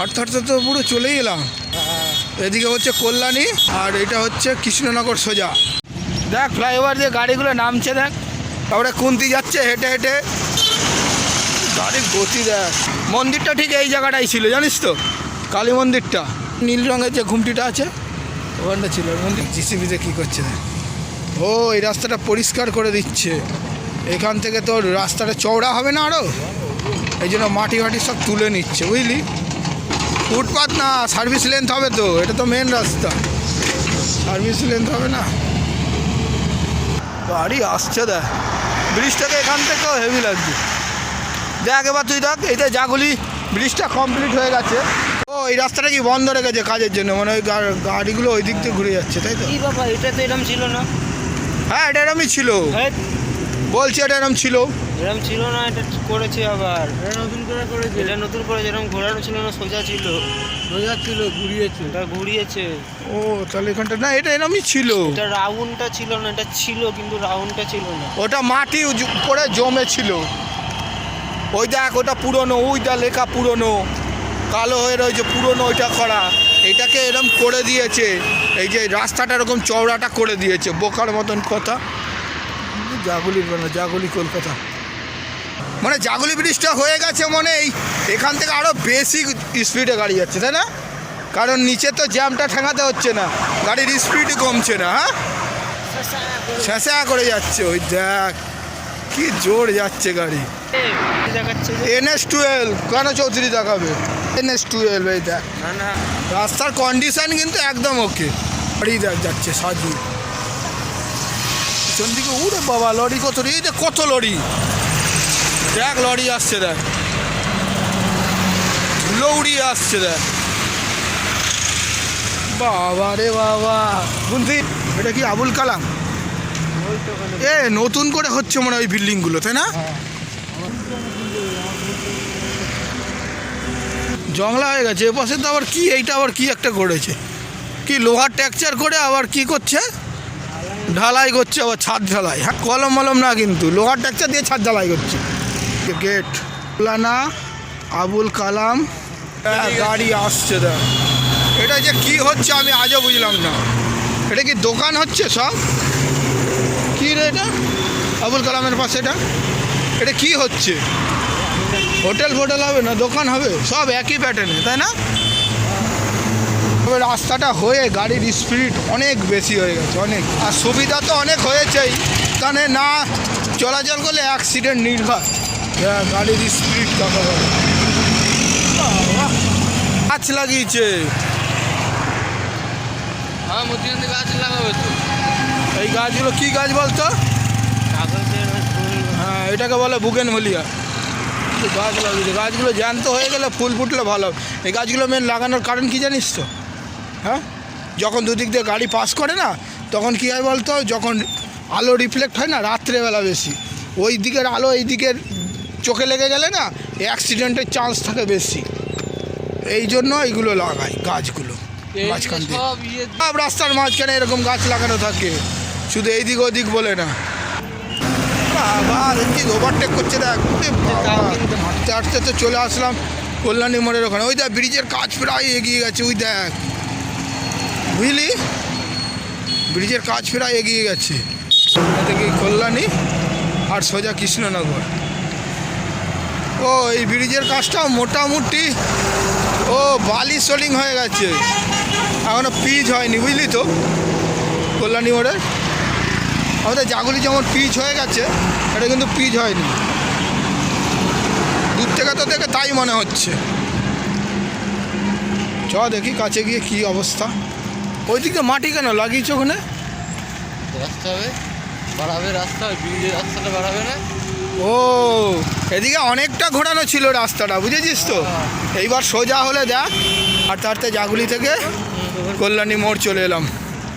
হাঁটতে তো পুরো চলেই এলাম। এদিকে হচ্ছে কল্যাণী আর এটা হচ্ছে কৃষ্ণনগর সোজা। দেখ ফ্লাইওভার দিয়ে গাড়িগুলো নামছে দেখ। তারপরে কুন্তি যাচ্ছে হেঁটে হেঁটে। গাড়ির গতি দেখ। মন্দিরটা ঠিক এই জায়গাটাই ছিল জানিস তো? কালী মন্দিরটা। নীল রঙের যে ঘুমটিটা আছে ওখানটা ছিল। মন্দির জিসিবিতে কী করছে দেখ। ও এই রাস্তাটা পরিষ্কার করে দিচ্ছে। এখান থেকে তোর রাস্তাটা চওড়া হবে না আরও এই জন্য মাটি ফাটি সব তুলে নিচ্ছে বুঝলি? ফুটপাথ না সার্ভিস লেন্থ হবে তো এটা তো মেন রাস্তা। সার্ভিস লেন্থ হবে না। গাড়ি আসছে দেখ ব্রিজটাকে এখান থেকেও হেভি লাগছে। দেখ এবার তুই দেখ এইটা জাগুলি ব্রিজটা কমপ্লিট হয়ে গেছে। ও এই রাস্তাটা কি বন্ধ রেখেছে কাজের জন্য? মানে ওই গা- গাড়িগুলো ওই দিক দিয়ে ঘুরে যাচ্ছে তাই তো? বাবা এটা তো এরম ছিল না। হ্যাঁ এটা এরমই ছিল। হ্যাঁ। বলছি এটা এরম ছিল। এরম ছিল না এটা করেছে আবার। এটা নতুন করে করেছে। এটা নতুন করে যেরকম ঘোরানো ছিল না সোজা ছিল। সোজা ছিল ঘুরিয়েছে। এটা ঘুরিয়েছে। ও তাহলে এখানটা না এটা এরমই ছিল। এটা রাউন্ডটা ছিল না এটা ছিল কিন্তু রাউন্ডটা ছিল না। ওটা মাটি উপরে জমে ছিল। ওই দেখ ওটা পুরনো ওইটা লেখা পুরনো। কালো হয়ে রয়েছে পুরনো ওইটা করা এটাকে এরম করে দিয়েছে। এই যে রাস্তাটা এরকম চওড়াটা করে দিয়েছে বোকার মতন কথা। জাগুলির মানে জাগুলি কলকাতা। মানে জাগুলি ব্রিজটা হয়ে গেছে মনে এই এখান থেকে আরও বেশি স্পিডে গাড়ি যাচ্ছে তাই না? কারণ নিচে তো জ্যামটা ঠেঙাতে হচ্ছে না গাড়ির স্পিড কমছে না হ্যাঁ? ছেঁচা করে যাচ্ছে ওই দেখ কি জোর যাচ্ছে গাড়ি। এনএস টুয়েলভ কেন চৌধুরী দেখাবে? এনএস টুয়েলভ এই দেখ। রাস্তার কন্ডিশন কিন্তু একদম ওকে গাড়ি দেখ যাচ্ছে সাজু। পিছন দিকে উড়ে বাবা লরি কত এই যে কত লরি? দেখ লরি আসছে দেখ। ধুলো উড়িয়ে আসছে দেখ। বাবা রে বাবা। বুঝলি এটা কি আবুল কালাম? এ নতুন করে হচ্ছে মনে হয় ওই বিল্ডিংগুলো তাই না? জংলা হয়ে গেছে এ পাশে তো আবার কি এইটা আবার কি একটা করেছে? কি লোহার ট্যাকচার করে আবার কি করছে? ঢালাই করছে আবার ছাদ ঢালাই। হ্যাঁ কলম মলম না কিন্তু লোহার ট্যাকচার দিয়ে ছাদ ঢালাই করছে। গেট লানা আবুল কালাম। হ্যাঁ, গাড়ি আসছে দেখ। এটা যে কি হচ্ছে আমি আজও বুঝলাম না। এটা কি দোকান হচ্ছে সব? কি রে এটা? আবুল কালামের পাশে এটা? এটা কি হচ্ছে? হোটেল ফোটেল হবে না দোকান হবে? সব একই প্যাটার্নে তাই না? তবে রাস্তাটা হয়ে গাড়ির স্পিড অনেক বেশি হয়ে গেছে অনেক। আর সুবিধা তো অনেক হয়েছেই। কারণে না চলাচল করলে অ্যাক্সিডেন্ট নির্ঘাত হ্যাঁ, গাড়ির স্পিড বলে গাছ লাগিয়েছে হ্যাঁ মধ্যখানে গাছ লাগাবে তো এই গাছগুলো কি গাছ বলতো হ্যাঁ এটাকে বলে বুগেন মলিয়া গাছ লাগিয়েছে গাছগুলো জ্যান্ত হয়ে গেলে ফুল ফুটলে ভালো। এই গাছগুলো মেন লাগানোর কারণ কি জানিস তো হ্যাঁ যখন দুদিক দিয়ে গাড়ি পাস করে না তখন কী হয় বলতো যখন আলো রিফ্লেক্ট হয় না রাত্রেবেলা বেশি ওই দিকের আলো এই দিকের চোখে লেগে গেলে না অ্যাক্সিডেন্টের চান্স থাকে বেশি। এই জন্য এইগুলো লাগাই গাছগুলো মাঝখান দিয়ে। সব ইয়ে রাস্তার মাঝখানে এরকম গাছ লাগানো থাকে। শুধু এই এইদিক ওদিক বলে না। বাবা ওভারটেক করছে দেখ। হাঁটতে হাঁটতে তো চলে আসলাম কল্যাণী মোড়ের ওখানে। ওই দেখ ব্রিজের কাজ প্রায় এগিয়ে গেছে ওই দেখ। বুঝলি? ব্রিজের কাজ প্রায় এগিয়ে গেছে। এদিকে কল্যাণী আর সোজা কৃষ্ণনগর। ও, এই ব্রিজের কাজটা মোটামুটি, ও বালি সোলিং হয়ে গেছে। এখনও পিচ হয়নি, বুঝলি তো? কল্যাণী মোড়ের আমাদের জাগুলি যেমন পিচ হয়ে গেছে, এটা কিন্তু পিচ হয়নি। দূর থেকে তো দেখে তাই মনে হচ্ছে। চ দেখি কাছে গিয়ে কি অবস্থা। ওই দিকে মাটি কেন লাগিয়েছে ওখানে? রাস্তা হবে, বাড়াবে রাস্তা ব্রিজের রাস্তাটা বাড়াবে না। ও, এদিকে অনেকটা ঘোরানো ছিল রাস্তাটা, বুঝেছিস তো? এইবার সোজা হলে দেখ, আর তারতে জাগুলি থেকে কল্যাণী মোড় চলে এলাম।